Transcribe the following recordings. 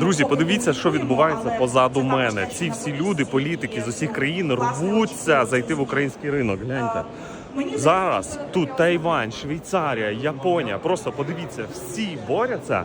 Друзі, подивіться, що відбувається позаду мене. Ці всі люди, політики з усіх країн рвуться зайти в український ринок. Гляньте. Зараз тут Тайвань, Швейцарія, Японія. Просто подивіться, всі борються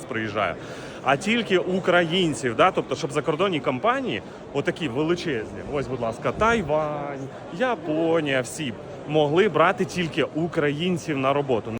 приїжджає, а тільки українців. Да, тобто, щоб закордонні компанії, отакі величезні, ось, будь ласка, Тайвань, Японія, всі могли брати тільки українців на роботу.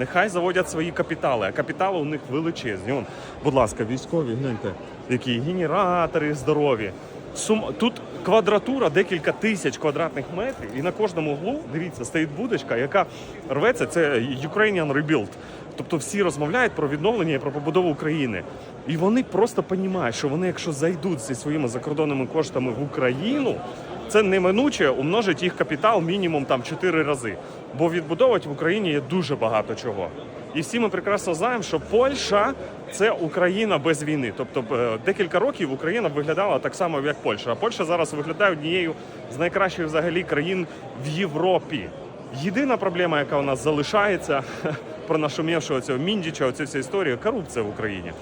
Нехай заводять свої капітали, а капітали у них величезні. Вон, будь ласка, військові, гляньте, які генератори здорові. Сум... Тут квадратура декілька тисяч квадратних метрів, і на кожному углу, дивіться, стоїть будочка, яка рветься. Це Ukrainian Rebuild. Тобто всі розмовляють про відновлення і про побудову України. І вони просто розуміють, що вони, якщо зайдуть зі своїми закордонними коштами в Україну, це неминуче умножить їх капітал мінімум там 4 рази. Бо відбудовувати в Україні є дуже багато чого. І всі ми прекрасно знаємо, що Польща це Україна без війни. Тобто е, декілька років Україна виглядала так само, як Польща. А Польща зараз виглядає однією з найкращих взагалі країн в Європі. Єдина проблема, яка у нас залишається про нашумівшого цього Міндіча, оцю всю історію корупція в Україні.